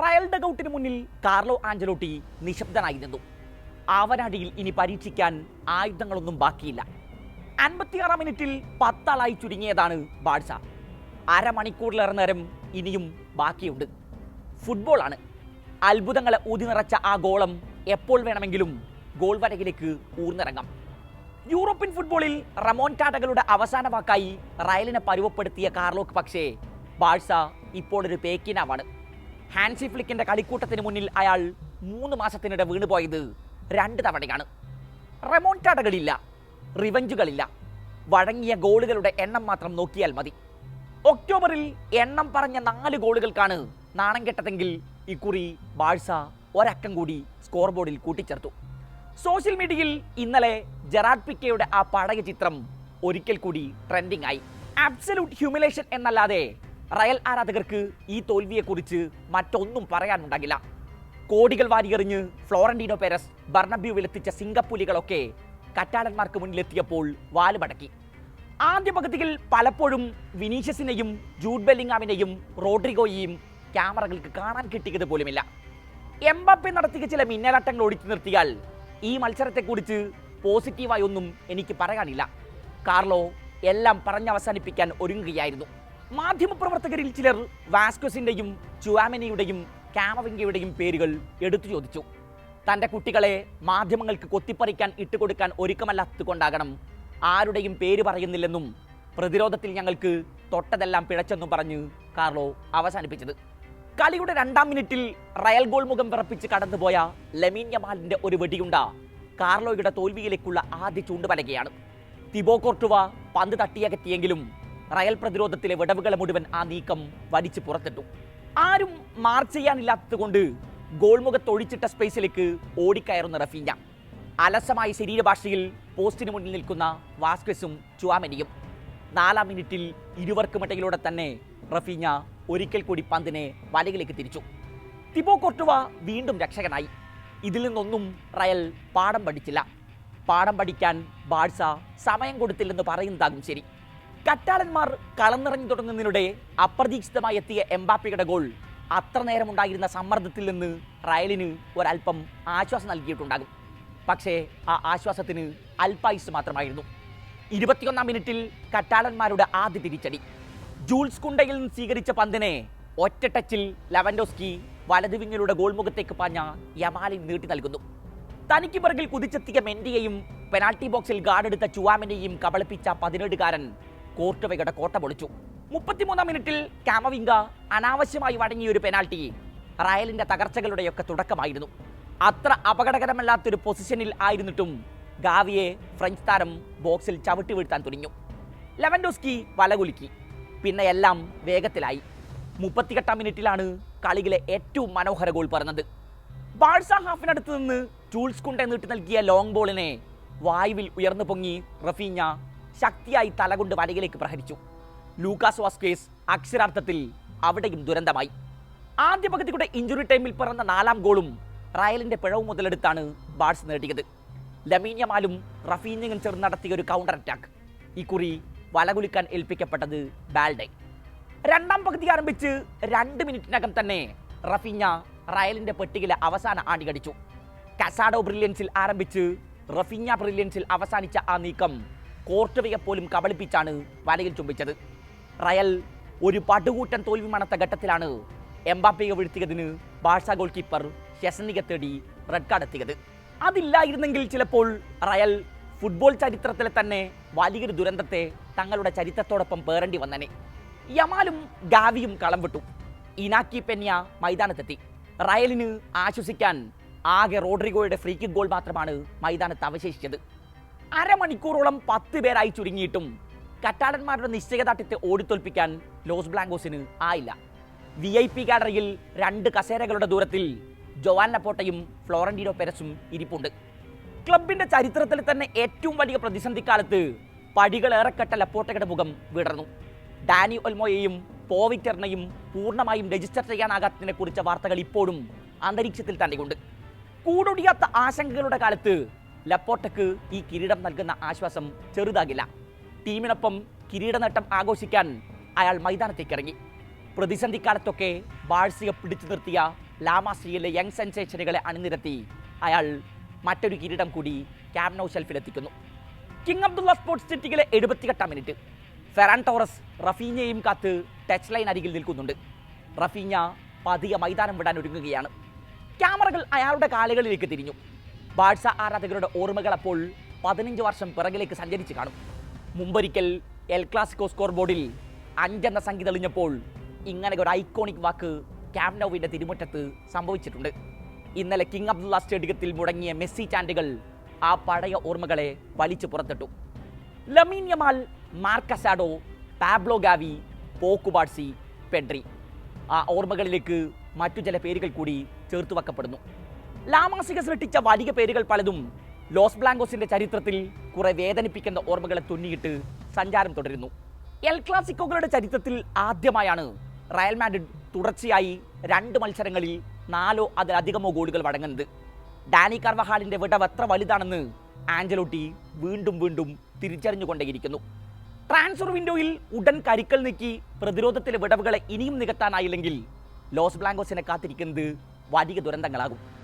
Real ഡഗൌട്ടിന് മുന്നിൽ Carlo Ancelotti നിശബ്ദനായി നിന്നു. ആവനാടിയിൽ ഇനി പരീക്ഷിക്കാൻ ആയുധങ്ങളൊന്നും ബാക്കിയില്ല. അൻപത്തിയാറാം മിനിറ്റിൽ പത്താളായി ചുരുങ്ങിയതാണ് ബാഴ്സ. അരമണിക്കൂറിലേറെ നേരം ഇനിയും ബാക്കിയുണ്ട്. ഫുട്ബോളാണ് അത്ഭുതങ്ങളെ ഊതി നിറച്ച ആ ഗോളം എപ്പോൾ വേണമെങ്കിലും ഗോൾ വരകിലേക്ക് ഊർന്നിറങ്ങാം. യൂറോപ്യൻ ഫുട്ബോളിൽ റമോന്റാഡകളുടെ അവസാന വാക്കായി റയലിനെ പരുവപ്പെടുത്തിയ കാർലോക്ക് പക്ഷേ ബാഴ്സ ഇപ്പോൾ ഒരു പേക്കിനാവാണ്. ഹാൻസി ഫ്ലിക്കിന്റെ കളിക്കൂട്ടത്തിന് മുന്നിൽ അയാൾ മൂന്ന് മാസത്തിനിടെ വീണുപോയത് രണ്ട് തവണയാണ്. റെമോൺടാടകളില്ല റിവഞ്ചുകളില്ല വഴങ്ങിയ ഗോളുകളുടെ എണ്ണം മാത്രം നോക്കിയാൽ മതി. ഒക്ടോബറിൽ എണ്ണം പറഞ്ഞ നാല് ഗോളുകൾക്കാണ് നാണം കെട്ടതെങ്കിൽ ഇക്കുറി ബാഴ്സ ഒരക്കം കൂടി സ്കോർ ബോർഡിൽ കൂട്ടിച്ചേർത്തു. സോഷ്യൽ മീഡിയയിൽ ഇന്നലെ ജെറാഡ് പിക്കയുടെ ആ പടയ ചിത്രം ഒരിക്കൽ കൂടി ട്രെൻഡിംഗ് ആയി. അബ്സല്യൂട്ട് ഹ്യൂമിലേഷൻ എന്നല്ലാതെ റയൽ ആരാധകർക്ക് ഈ തോൽവിയെക്കുറിച്ച് മറ്റൊന്നും പറയാനുണ്ടാകില്ല. കോടികൾ വാരിയെറിഞ്ഞ് ഫ്ലോറന്റീനോ പെരസ് ബർണബ്യൂവിലെത്തിച്ച സിംഗപ്പുലികളൊക്കെ കറ്റാടന്മാർക്ക് മുന്നിലെത്തിയപ്പോൾ വാലുമടക്കി ആദ്യ പകുതിയിൽ പലപ്പോഴും വിനീഷ്യസിനെയും ജൂഡ് ബെല്ലിങ്ങാമിനെയും റോഡ്രിഗോയെയും ക്യാമറകൾക്ക് കാണാൻ കിട്ടിയത് പോലുമില്ല. എംബാപ്പെ നടത്തിയ ചില മിന്നലാട്ടങ്ങൾ ഒഴിച്ചു നിർത്തിയാൽ ഈ മത്സരത്തെക്കുറിച്ച് പോസിറ്റീവായി ഒന്നും എനിക്ക് പറയാനില്ല. കാർലോ എല്ലാം പറഞ്ഞവസാനിപ്പിക്കാൻ ഒരുങ്ങുകയായിരുന്നു. മാധ്യമപ്രവർത്തകരിൽ ചിലർ വാസ്കസിന്റെയും ചുവാമിനിയുടെയും കാമവിങ്കയുടെയും പേരുകൾ എടുത്തു ചോദിച്ചു. തന്റെ കുട്ടികളെ മാധ്യമങ്ങൾക്ക് കൊത്തിപ്പറിക്കാൻ ഇട്ടുകൊടുക്കാൻ ഒരുക്കമല്ലാത്തതുകൊണ്ടാകണം ആരുടെയും പേര് പറയുന്നില്ലെന്നും പ്രതിരോധത്തിൽ ഞങ്ങൾക്ക് തൊട്ടതെല്ലാം പിഴച്ചെന്നും പറഞ്ഞ് കാർലോ അവസാനിപ്പിച്ചത്. കളിയുടെ രണ്ടാം മിനിറ്റിൽ റയൽ ഗോൾ മുഖം വിറപ്പിച്ച് കടന്നുപോയ ലെമീൻ ഒരു വെടിയുണ്ട കാർലോയുടെ തോൽവിയിലേക്കുള്ള ആദ്യ ചൂണ്ടുപലകയാണ്. തിബോ കോർട്ടുവ പന്ത് തട്ടിയകറ്റിയെങ്കിലും റയൽ പ്രതിരോധത്തിലെ വിടവുകളെ മുഴുവൻ ആ നീക്കം വലിച്ചു പുറത്തിട്ടു. ആരും മാർച്ച് ചെയ്യാനില്ലാത്തതുകൊണ്ട് ഗോൾമുഖത്തൊഴിച്ചിട്ട സ്പേസിലേക്ക് ഓടിക്കയറുന്ന റഫീഞ്ഞ അലസമായ ശരീരഭാഷയിൽ പോസ്റ്റിന് മുന്നിൽ നിൽക്കുന്ന വാസ്ക്വസും ചുവാമനിയും. നാലാം മിനിറ്റിൽ ഇരുവർക്കുമിടയിലൂടെ തന്നെ റഫീഞ്ഞ ഒരിക്കൽ കൂടി പന്തിനെ വലയിലേക്ക് തിരിച്ചു. തിബോ കോർട്ടുവ വീണ്ടും രക്ഷകനായി. ഇതിൽ നിന്നൊന്നും റയൽ പാഠം പഠിച്ചില്ല. പാഠം പഠിക്കാൻ ബാഴ്സ സമയം കൊടുത്തില്ലെന്ന് പറയുന്നതാകും ശരി. കറ്റാളന്മാർ കളന്നിറങ്ങി തുടങ്ങുന്നതിനിടെ അപ്രതീക്ഷിതമായി എത്തിയ എംബാപ്പിയുടെ ഗോൾ. അത്ര നേരം ഉണ്ടായിരുന്ന സമ്മർദ്ദത്തിൽ നിന്ന് റയലിന് ഒരല്പം ആശ്വാസം നൽകിയിട്ടുണ്ടാകും. പക്ഷേ ആ ആശ്വാസത്തിന് അല്പായുസ് മാത്രമായിരുന്നു. ഇരുപത്തിയൊന്നാം മിനിറ്റിൽ കറ്റാളന്മാരുടെ ആദ്യ തിരിച്ചടി. ജൂൾസ് കുണ്ടയിൽ നിന്ന് സ്വീകരിച്ച പന്തിനെ ഒറ്റ ടച്ചിൽ ലവൻഡോസ്കി വലതുവിങ്ങിലൂടെ ഗോൾമുഖത്തേക്ക് പാഞ്ഞ യമാലിൻ നീട്ടി നൽകുന്നു. തനിക്ക് പിറകിൽ കുതിച്ചെത്തിയ മെൻഡിയെയും പെനാൽറ്റി ബോക്സിൽ ഗാർഡെടുത്ത ചുവാമിനെയും കബളിപ്പിച്ച പതിനേഴുകാരൻ കോർട്ടുവയുടെ കോട്ട പൊളിച്ചു. മുപ്പത്തിമൂന്നാം മിനിറ്റിൽ കാമവിംഗ അനാവശ്യമായി വഴങ്ങിയ ഒരു പെനാൽറ്റി. റയലിന്റെ തകർച്ചകളുടെയൊക്കെ തുടക്കമായിരുന്നു. അത്ര അപകടകരമല്ലാത്തൊരു പൊസിഷനിൽ ആയിരുന്നിട്ടും ഗാവിയെ ഫ്രഞ്ച് താരം ബോക്സിൽ ചവിട്ടി വീഴ്ത്താൻ തുനിഞ്ഞു. ലെവൻഡോസ്കി വലകുലുക്കി പിന്നെ എല്ലാം വേഗത്തിലായി. മുപ്പത്തിയെട്ടാം മിനിറ്റിലാണ് കളിയിലെ ഏറ്റവും മനോഹര ഗോൾ പറഞ്ഞത്. ബാഴ്സ ഹാഫിനടുത്ത് നിന്ന് ടൂൾസ് കൊണ്ടേ നീട്ടി നൽകിയ ലോങ് ബോളിനെ വായുവിൽ ഉയർന്നു പൊങ്ങി റഫീഞ്ഞ ശക്തിയായി തലകൊണ്ട് വലയിലേക്ക് പ്രഹരിച്ചു. ലൂക്കാസ് വാസ്കേസ് അക്ഷരാർത്ഥത്തിൽ അവിടെയും ദുരന്തമായി. ആദ്യ പകുതിയുടെ ഇഞ്ചുറി ടൈമിൽ പിറന്ന നാലാം ഗോളും റയലിന്റെ പിഴവ് മുതലെടുത്താണ് ബാഴ്സ് നേടിയത്. ലമീനിയമാലും റഫീനിയും ചേർന്ന് നടത്തിയ ഒരു കൗണ്ടർ അറ്റാക്ക് ഇക്കുറി വലകുലിക്കാൻ ഏൽപ്പിക്കപ്പെട്ടത് ബാൽഡെ. രണ്ടാം പകുതി ആരംഭിച്ച് രണ്ട് മിനിറ്റിനകം തന്നെ റഫീഞ്ഞ റയലിന്റെ പെട്ടിയിലെ അവസാന ആണി കടിച്ചു. കസാഡോ ബ്രില്യൻസിൽ ആരംഭിച്ച് റഫീഞ്ഞ ബ്രില്യൻസിൽ അവസാനിച്ച ആ നീക്കം കോർട്ടുവയെ പോലും കബളിപ്പിച്ചാണ് വലയിൽ ചുംബിച്ചത്. റയൽ ഒരു പടുകൂട്ടൻ തോൽവി മണത്ത ഘട്ടത്തിലാണ് എംബാപ്പയെ വീഴ്ത്തിയതിന് ബാഴ്സ ഗോൾ കീപ്പർ ഷെസനിക തേടി റെഡ് കാർഡ് എത്തിയത്. അതില്ലായിരുന്നെങ്കിൽ ചിലപ്പോൾ റയൽ ഫുട്ബോൾ ചരിത്രത്തിലെ തന്നെ വലിയൊരു ദുരന്തത്തെ തങ്ങളുടെ ചരിത്രത്തോടൊപ്പം പേറേണ്ടി വന്നനെ. യമാലും ഗാവിയും കളം വിട്ടു. ഇനാക്കി പെന്യ മൈതാനത്തെത്തി. റയലിന് ആശ്വസിക്കാൻ ആകെ റോഡ്രിഗോയുടെ ഫ്രീ കിക്ക് ഗോൾ മാത്രമാണ് മൈതാനത്ത് അവശേഷിച്ചത്. അരമണിക്കൂറോളം പത്ത് പേരായി ചുരുങ്ങിയിട്ടും കറ്റാടന്മാരുടെ നിശ്ചയദാർഢ്യത്തെ ഓടിത്തോൽപ്പിക്കാൻ ലോസ് ബ്ലാങ്കോസിന് ആയില്ല. വി ഐ പി ഗാലറിയിൽ രണ്ട് കസേരകളുടെ ദൂരത്തിൽ ജോവാൻ ലപ്പോട്ടയും ഫ്ലോറന്റീനോ പെരസും ഇരിപ്പുണ്ട്. ക്ലബിന്റെ ചരിത്രത്തിൽ തന്നെ ഏറ്റവും വലിയ പ്രതിസന്ധി കാലത്ത് പടികളേറെക്കെട്ട ലപ്പോട്ടയുടെ മുഖം വിടർന്നു. ഡാനി ഒൽമോയെയും പോവിറ്ററിനെയും പൂർണമായും രജിസ്റ്റർ ചെയ്യാനാകാത്തതിനെ കുറിച്ച വാർത്തകൾ ഇപ്പോഴും അന്തരീക്ഷത്തിൽ തന്നെയുണ്ട്. കൂടൊടിയാത്ത ആശങ്കകളുടെ കാലത്ത് ലപ്പോട്ടക്ക് ഈ കിരീടം നൽകുന്ന ആശ്വാസം ചെറുതാകില്ല. ടീമിനൊപ്പം കിരീട നേട്ടം ആഘോഷിക്കാൻ അയാൾ മൈതാനത്തേക്ക് ഇറങ്ങി പ്രതിസന്ധി കാലത്തൊക്കെ ബാഴ്സിയെ പിടിച്ചു നിർത്തിയ ലാമാസിയിലെ യങ് സെൻസേഷനുകളെ അണിനിരത്തി അയാൾ മറ്റൊരു കിരീടം കൂടി ക്യാമ്നോ ഷെൽഫിലെത്തിക്കുന്നു. കിങ് അബ്ദുള്ള സ്പോർട്സ് സിറ്റിയിലെ എഴുപത്തിയെട്ടാം മിനിറ്റ്. ഫെറാൻ ടോറസ് റഫീഞ്ഞയും കാത്ത് ടച്ച് ലൈൻ അരികിൽ നിൽക്കുന്നുണ്ട്. റഫീഞ്ഞ പതിയെ മൈതാനം വിടാൻ ഒരുങ്ങുകയാണ്. ക്യാമറകൾ അയാളുടെ കാലുകളിലേക്ക് തിരിഞ്ഞു. ബാഴ്സ ആരാധകരുടെ ഓർമ്മകൾ അപ്പോൾ പതിനഞ്ച് വർഷം പിറകിലേക്ക് സഞ്ചരിച്ച് കാണും. മുമ്പൊരിക്കൽ എൽ ക്ലാസിക്കോ സ്കോർ ബോർഡിൽ അഞ്ചെന്ന സംഖ്യ തെളിഞ്ഞപ്പോൾ ഇങ്ങനെ ഒരു ഐക്കോണിക് വാക്ക് ക്യാമ്നോവിന്റെ തിരുമുറ്റത്ത് സംഭവിച്ചിട്ടുണ്ട്. ഇന്നലെ കിങ് അബ്ദുള്ള സ്റ്റേഡിയത്തിൽ മുടങ്ങിയ മെസ്സി ചാൻഡുകൾ ആ പഴയ ഓർമ്മകളെ വലിച്ചു പുറത്തിട്ടു. Lamine Yamal Marc Casado Pablo Gavi Pau Cubarsi Pedri. ആ ഓർമ്മകളിലേക്ക് മറ്റു ചില പേരുകൾ കൂടി ചേർത്ത് വെക്കപ്പെടുന്നു. ലാമാസിക സൃഷ്ടിച്ച വലിയ പേരുകൾ പലതും. ലോസ് ബ്ലാങ്കോസിന്റെ ചരിത്രത്തിൽ കുറെ വേദനിപ്പിക്കുന്ന ഓർമ്മകളെ തുന്നിയിട്ട് സഞ്ചാരം തുടരുന്നു. എൽ ക്ലാസിക്കോകളുടെ ചരിത്രത്തിൽ ആദ്യമായാണ് റയൽ മാഡ്രിഡ് തുടർച്ചയായി രണ്ട് മത്സരങ്ങളിൽ നാലോ അതിലധികമോ ഗോളുകൾ വഴങ്ങുന്നത്. ഡാനി കാർവഹാലിന്റെ വിടവ് എത്ര വലുതാണെന്ന് ആഞ്ചലോട്ടി വീണ്ടും വീണ്ടും തിരിച്ചറിഞ്ഞുകൊണ്ടേയിരിക്കുന്നു. ട്രാൻസ്ഫർ വിൻഡോയിൽ ഉടൻ കരുക്കൾ നീക്കി പ്രതിരോധത്തിലെ വിടവുകളെ ഇനിയും നികത്താനായില്ലെങ്കിൽ ലോസ് ബ്ലാങ്കോസിനെ കാത്തിരിക്കുന്നത് വലിയ ദുരന്തങ്ങളാകും.